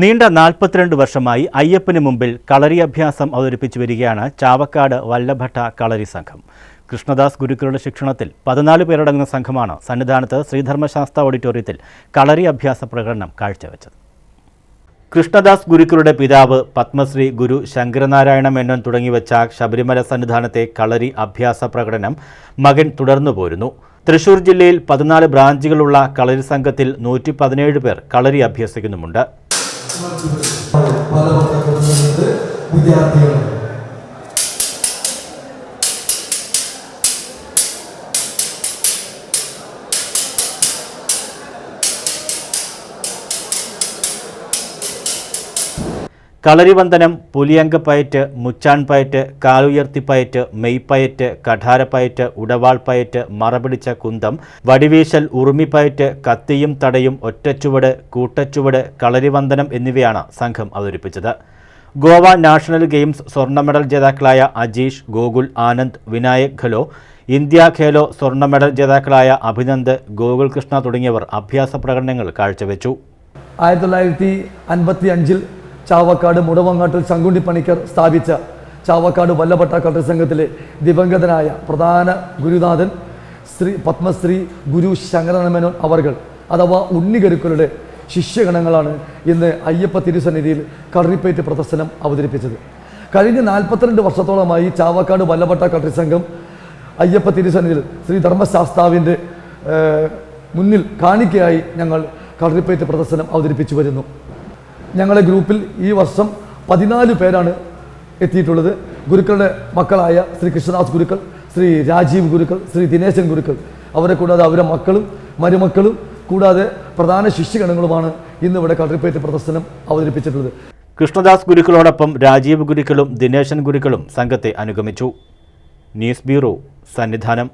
നീണ്ട നാൽപ്പത്തിരണ്ട് വർഷമായി അയ്യപ്പന് മുമ്പിൽ കളരി അഭ്യാസം അവതരിപ്പിച്ചു വരികയാണ് ചാവക്കാട് വല്ലഭട്ട കളരി സംഘം. കൃഷ്ണദാസ് ഗുരുക്കളുടെ ശിക്ഷണത്തിൽ പതിനാല് പേരടങ്ങുന്ന സംഘമാണ് സന്നിധാനത്ത് ശ്രീധർമ്മശാസ്ത്ര ഓഡിറ്റോറിയത്തിൽ കളരി അഭ്യാസ പ്രകടനം കാഴ്ചവെച്ചത്. കൃഷ്ണദാസ് ഗുരുക്കളുടെ പിതാവ് പത്മശ്രീ ഗുരു ശങ്കരനാരായണ മേനോൻ തുടങ്ങിവെച്ച ശബരിമല സന്നിധാനത്തെ കളരി അഭ്യാസ പ്രകടനം മകൻ തുടർന്നു പോരുന്നു. തൃശൂർ ജില്ലയിൽ പതിനാല് ബ്രാഞ്ചുകളുള്ള കളരി സംഘത്തിൽ നൂറ്റി പതിനേഴ് പേർ കളരി അഭ്യസിക്കുന്നുമുണ്ട്. പല പത്രങ്ങളിൽ വിദ്യാർത്ഥികളുണ്ട്. കളരിവന്ദനം പുലിയങ്കപ്പയറ്റ് മുച്ചാൺപയറ്റ് കാലുയർത്തിപ്പയറ്റ് മെയ്പ്പയറ്റ് കഠാരപ്പയറ്റ് ഉടവാൾപ്പയറ്റ് മറപിടിച്ച കുന്തം വടിവീശൽ ഉറുമിപ്പയറ്റ് കത്തിയും തടയും ഒറ്റച്ചുവട് കൂട്ടച്ചുവട് കളരിവന്ദനം എന്നിവയാണ് സംഘം അവതരിപ്പിച്ചത്. ഗോവ നാഷണൽ ഗെയിംസ് സ്വർണ മെഡൽ ജേതാക്കളായ അജീഷ് ഗോകുൽ ആനന്ദ് വിനായക് ഖലോ ഇന്ത്യ ഖേലോ സ്വർണ മെഡൽ ജേതാക്കളായ അഭിനന്ദ് ഗോകുൽ കൃഷ്ണ തുടങ്ങിയവർ അഭ്യാസ പ്രകടനങ്ങൾ കാഴ്ചവെച്ചു. ആയിരത്തി തൊള്ളായിരത്തി അൻപത്തി അഞ്ചിൽ ചാവക്കാട് മുടവങ്ങാട്ടിൽ ശങ്കുണ്ടി പണിക്കർ സ്ഥാപിച്ച ചാവക്കാട് വല്ലഭട്ട കളരി സംഘത്തിലെ ദിവംഗതനായ പ്രധാന ഗുരുനാഥൻ ശ്രീ പത്മശ്രീ ഗുരു ശങ്കരനമേനോൻ അവർകൾ അഥവാ ഉണ്ണികരുക്കളുടെ ശിഷ്യഗണങ്ങളാണ് ഇന്ന് അയ്യപ്പ തിരുസന്നിധിയിൽ കളറിപ്പേറ്റ് പ്രദർശനം അവതരിപ്പിച്ചത്. കഴിഞ്ഞ നാൽപ്പത്തിരണ്ട് വർഷത്തോളമായി ചാവക്കാട് വല്ലഭട്ട കളരി സംഘം അയ്യപ്പ തിരുസന്നിധിയിൽ ശ്രീ ധർമ്മശാസ്താവിന്റെ മുന്നിൽ കാണിക്കയായി ഞങ്ങൾ കളറിപ്പേറ്റ് പ്രദർശനം അവതരിപ്പിച്ചു വരുന്നു. ഞങ്ങളുടെ ഗ്രൂപ്പിൽ ഈ വർഷം പതിനാല് പേരാണ് എത്തിയിട്ടുള്ളത്. ഗുരുക്കളുടെ മക്കളായ ശ്രീ കൃഷ്ണദാസ് ഗുരുക്കൾ ശ്രീ രാജീവ് ഗുരുക്കൾ ശ്രീ ദിനേശൻ ഗുരുക്കൾ. അവരെ കൂടാതെ അവരുടെ മക്കളും മരുമക്കളും കൂടാതെ പ്രധാന ശിഷ്യഗണങ്ങളുമാണ് ഇന്ന് ഇവിടെ കളറിപ്പേറ്റ് പ്രദർശനം അവതരിപ്പിച്ചിട്ടുള്ളത്. കൃഷ്ണദാസ് ഗുരുക്കളോടൊപ്പം രാജീവ് ഗുരുക്കളും ദിനേശൻ ഗുരുക്കളും സംഘത്തെ അനുഗമിച്ചു. News bureau Sannidhanam.